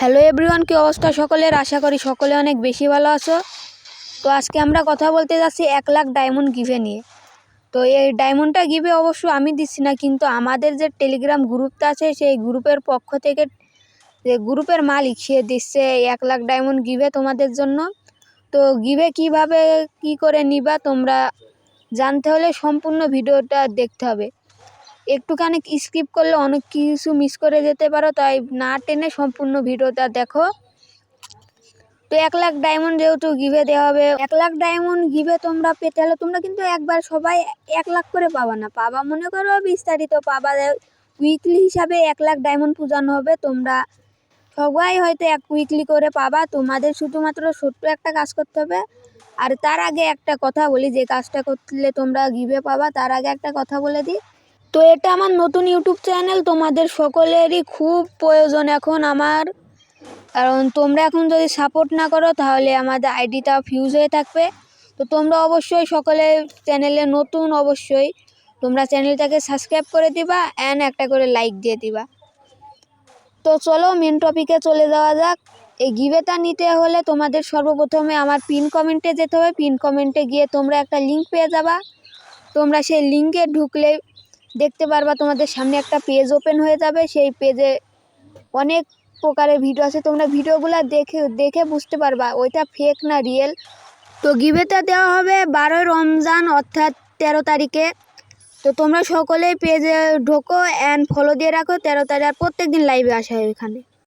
Hello everyone কি অবস্থা সকলের? আশা করি সকলে অনেক বেশি ভালো আছো। তো আজকে আমরা কথা বলতে যাচ্ছি এক লাখ ডায়মন্ড গিভে নিয়ে। তো এই ডায়মন্ডটা গিভে অবশ্য আমি দিচ্ছি না, কিন্তু আমাদের যে টেলিগ্রাম গ্রুপটা আছে, সেই গ্রুপের পক্ষ থেকে যে গ্রুপের মালিক, সে দিচ্ছে এক লাখ ডায়মন্ড গিভে তোমাদের জন্য। তো গিভে কীভাবে কি করে নিবা, তোমরা জানতে হলে সম্পূর্ণ ভিডিওটা দেখতে হবে। একটুখানি স্কিপ করলে অনেক কিছু মিস করে যেতে পারো, তাই না টেনে সম্পূর্ণ ভিডিওটা দেখো। তো এক লাখ ডায়মন্ড যেহেতু গিভে দেওয়া হবে, এক লাখ ডায়মন্ড গিভে তোমরা পেতে হলে তোমরা কিন্তু একবার সবাই এক লাখ করে পাবা না। পাবা মনে করো বিস্তারিত পাবা উইকলি হিসাবে এক লাখ ডায়মন্ড পূজানো হবে, তোমরা সবাই হয়তো এক উইকলি করে পাবা। তোমাদের শুধুমাত্র ছোট্ট একটা কাজ করতে হবে। আর তার আগে একটা কথা বলি, যে কাজটা করলে তোমরা গিভে পাবা, তার আগে একটা কথা বলে দিই। তো এটা আমার নতুন ইউটিউব চ্যানেল তোমাদের সকলেরই খুব প্রয়োজন এখন আমার। কারণ তোমরা এখন যদি সাপোর্ট না করো, তাহলে আমাদের আইডিটা ফিউজ হয়ে থাকবে। তো তোমরা অবশ্যই সকলে চ্যানেলে নতুন অবশ্যই। তোমরা চ্যানেলটাকে সাবস্ক্রাইব করে দিবা অ্যান্ড একটা করে লাইক দিয়ে দিবা। তো চলো মেন টপিকে চলে যাওয়া যাক। এই গিভেটা নিতে হলে তোমাদের সর্বপ্রথমে আমার পিন কমেন্টে যেতে হবে। পিন কমেন্টে গিয়ে তোমরা একটা লিঙ্ক পেয়ে যাবা। তোমরা সেই লিঙ্কে ঢুকলে দেখতে পারবা তোমাদের সামনে একটা পেজ ওপেন হয়ে যাবে। সেই পেজে অনেক প্রকারের ভিডিও আছে। তোমরা ভিডিওগুলো দেখে দেখে বুঝতে পারবা ওইটা ফেক না রিয়েল তো গিভেটা দেওয়া হবে বারোই রমজান, অর্থাৎ তেরো তারিখে। তো তোমরা সকলেই পেজে ঢোকো অ্যান্ড ফলো দিয়ে রাখো। তেরো তারিখ আর প্রত্যেক দিন লাইভে আসা হয় এখানে